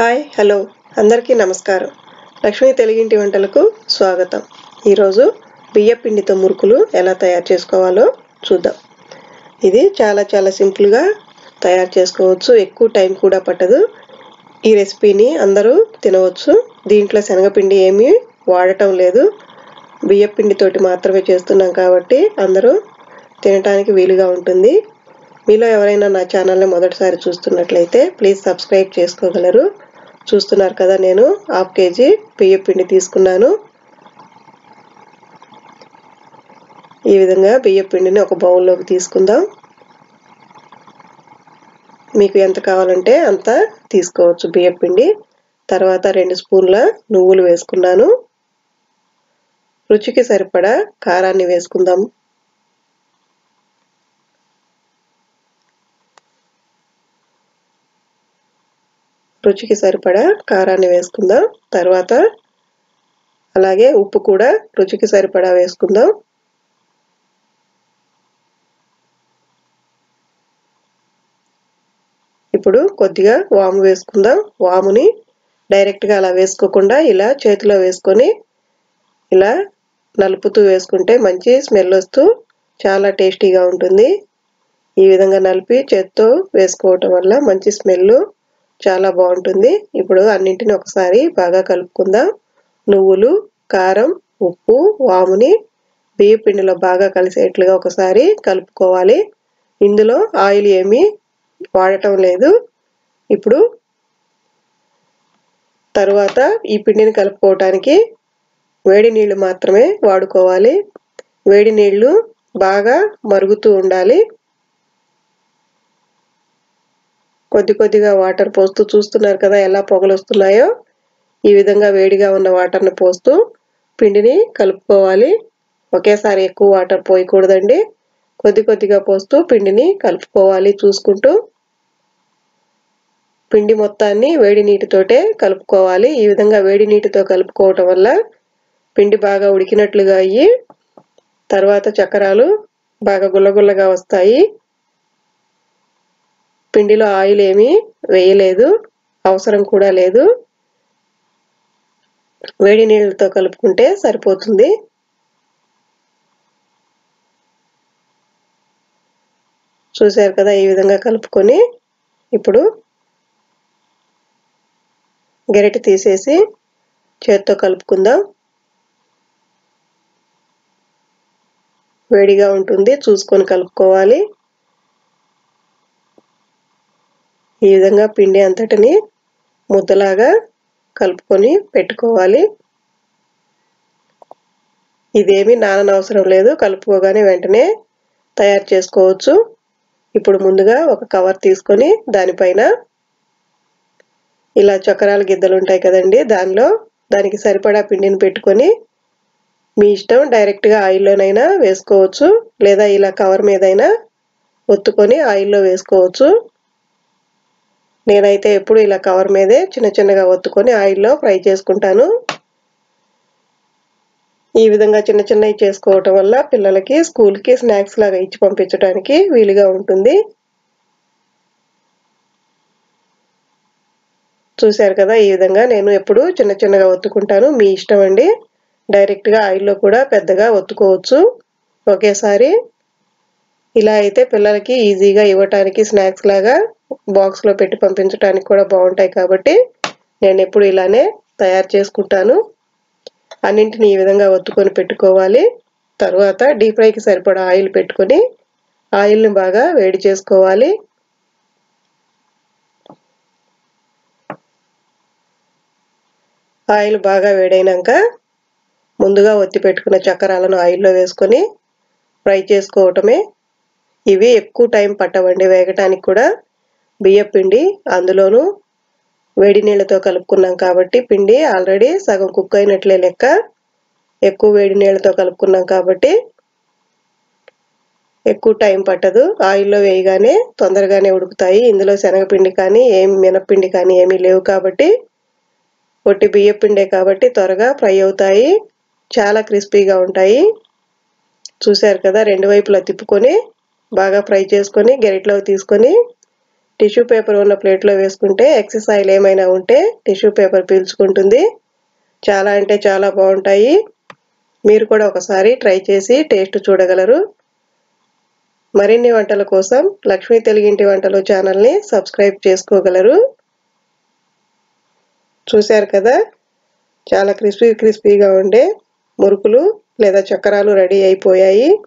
Hi hello. అందరికీ నమస్కారం. లక్ష్మీ తెలుగింటి వంటలకు స్వాగతం. ఈరోజు బియ్యపిండితో మురుకులు ఎలా తయారు చేసుకోవాలో చూద్దాం. ఇది చాలా చాలా సింపుల్గా తయారు చేసుకోవచ్చు. ఎక్కువ టైం కూడా పట్టదు. ఈ రెసిపీని అందరూ తినవచ్చు. దీంట్లో శనగపిండి ఏమీ వాడటం లేదు. బియ్యపిండితోటి మాత్రమే చేస్తున్నాం కాబట్టి అందరూ తినటానికి వీలుగా ఉంటుంది. మీలో ఎవరైనా నా ఛానల్ని మొదటిసారి చూస్తున్నట్లయితే ప్లీజ్ సబ్స్క్రైబ్ చేసుకోగలరు. చూస్తున్నారు కదా నేను. హాఫ్ కేజీ బియ్య పిండి తీసుకున్నాను. ఈ విధంగా బియ్య పిండిని ఒక బౌల్లోకి తీసుకుందాం. మీకు ఎంత కావాలంటే అంత తీసుకోవచ్చు బియ్య పిండి. తర్వాత రెండు స్పూన్ల నువ్వులు వేసుకున్నాను. రుచికి సరిపడా కారాన్ని వేసుకుందాం. రుచికి సరిపడా కారాన్ని వేసుకుందాం. తర్వాత అలాగే ఉప్పు కూడా రుచికి సరిపడా వేసుకుందాం. ఇప్పుడు కొద్దిగా వాము వేసుకుందాం. వాముని డైరెక్ట్గా అలా వేసుకోకుండా ఇలా చేతిలో వేసుకొని ఇలా నలుపుతూ వేసుకుంటే మంచి స్మెల్ వస్తూ చాలా టేస్టీగా ఉంటుంది. ఈ విధంగా నలిపి చేత్తో వేసుకోవటం వల్ల మంచి స్మెల్ చాలా బాగుంటుంది. ఇప్పుడు అన్నింటిని ఒకసారి బాగా కలుపుకుందాం. నువ్వులు కారం ఉప్పు వాముని బియ్య పిండిలో బాగా కలిసేట్లుగా ఒకసారి కలుపుకోవాలి. ఇందులో ఆయిల్ ఏమీ వాడటం లేదు. ఇప్పుడు తరువాత ఈ పిండిని కలుపుకోవటానికి వేడి నీళ్ళు మాత్రమే వాడుకోవాలి. వేడి నీళ్ళు బాగా మరుగుతూ ఉండాలి. కొద్ది కొద్దిగా వాటర్ పోస్తూ చూస్తున్నారు కదా ఎలా పొగలు వస్తున్నాయో ఈ విధంగా వేడిగా ఉన్న వాటర్ని పోస్తూ పిండిని కలుపుకోవాలి. ఒకేసారి ఎక్కువ వాటర్ పోయకూడదండి. కొద్ది కొద్దిగా పోస్తూ పిండిని కలుపుకోవాలి చూసుకుంటూ. పిండి మొత్తాన్ని వేడి నీటితోటే కలుపుకోవాలి. ఈ విధంగా వేడి నీటితో కలుపుకోవటం వల్ల పిండి బాగా ఉడికినట్లుగా అయ్యి తర్వాత చక్రాలు బాగా గుల్లగుల్లగా వస్తాయి. పిండిలో ఆయిల్ ఏమీ వేయలేదు అవసరం కూడా లేదు. వేడి నీళ్ళతో కలుపుకుంటే సరిపోతుంది. చూశారు కదా ఈ విధంగా కలుపుకొని ఇప్పుడు గెరటి తీసేసి చేత్తో కలుపుకుందాం. వేడిగా ఉంటుంది చూసుకొని కలుపుకోవాలి. ఈ విధంగా పిండి అంతటిని ముద్దలాగా కలుపుకొని పెట్టుకోవాలి. ఇదేమీ నాననవసరం లేదు. కలుపుకోగానే వెంటనే తయారు చేసుకోవచ్చు. ఇప్పుడు ముందుగా ఒక కవర్ తీసుకొని దానిపైన ఇలా చక్రాల గిద్దలు ఉంటాయి కదండి దానిలో దానికి సరిపడా పిండిని పెట్టుకొని మీ ఇష్టం డైరెక్ట్గా ఆయిల్లోనైనా వేసుకోవచ్చు. లేదా ఇలా కవర్ మీదైనా ఒత్తుకొని ఆయిల్లో వేసుకోవచ్చు. నేనైతే ఎప్పుడు ఇలా కవర్ మీదే చిన్న చిన్నగా ఒత్తుకొని ఆయిల్లో ఫ్రై చేసుకుంటాను. ఈ విధంగా చిన్న చిన్నవి చేసుకోవటం వల్ల పిల్లలకి స్కూల్కి స్నాక్స్ లాగా ఇచ్చి పంపించడానికి వీలుగా ఉంటుంది. చూశారు కదా ఈ విధంగా నేను ఎప్పుడు చిన్న చిన్నగా ఒత్తుకుంటాను. మీ ఇష్టం అండి. డైరెక్ట్గా ఆయిల్లో కూడా పెద్దగా ఒత్తుకోవచ్చు. ఒకేసారి ఇలా అయితే పిల్లలకి ఈజీగా ఇవ్వటానికి స్నాక్స్ లాగా బాక్స్లో పెట్టి పంపించడానికి కూడా బాగుంటాయి కాబట్టి నేను ఎప్పుడు ఇలానే తయారు చేసుకుంటాను. అన్నింటిని ఈ విధంగా ఒత్తుకొని పెట్టుకోవాలి. తర్వాత డీప్ ఫ్రైకి సరిపడా ఆయిల్ పెట్టుకొని ఆయిల్ని బాగా వేడి చేసుకోవాలి. ఆయిల్ బాగా వేడైనాక ముందుగా ఒత్తి పెట్టుకున్న చక్రాలను ఆయిల్లో వేసుకొని ఫ్రై చేసుకోవటమే ఇవి ఎక్కువ టైం పట్టవండి. వేగటానికి కూడా బియ్య పిండి అందులోనూ వేడి నీళ్ళతో కలుపుకున్నాం కాబట్టి పిండి ఆల్రెడీ సగం కుక్ అయినట్లే లెక్క. ఎక్కువ వేడి నీళ్ళతో కలుపుకున్నాం కాబట్టి ఎక్కువ టైం పట్టదు. ఆయిల్లో వేయగానే తొందరగానే ఉడుకుతాయి. ఇందులో శనగపిండి కానీ ఏమి మినప్పిండి కానీ ఏమీ లేవు కాబట్టి పొట్టి బియ్యపిండే కాబట్టి త్వరగా ఫ్రై అవుతాయి. చాలా క్రిస్పీగా ఉంటాయి. చూశారు కదా రెండు వైపులా తిప్పుకొని బాగా ఫ్రై చేసుకొని గెరిట్లోకి తీసుకొని టిష్యూ పేపర్ ఉన్న ప్లేట్లో వేసుకుంటే ఎక్సెస్ ఆయిల్ ఏమైనా ఉంటే టిష్యూ పేపర్ పీల్చుకుంటుంది. చాలా అంటే చాలా బాగుంటాయి. మీరు కూడా ఒకసారి ట్రై చేసి టేస్ట్ చూడగలరు. మరిన్ని వంటల కోసం లక్ష్మీ తెలుగింటి వంటలు ఛానల్ని సబ్స్క్రైబ్ చేసుకోగలరు. చూశారు కదా? చాలా క్రిస్పీ క్రిస్పీగా ఉండే మురుకులు లేదా చక్రాలు రెడీ అయిపోయాయి.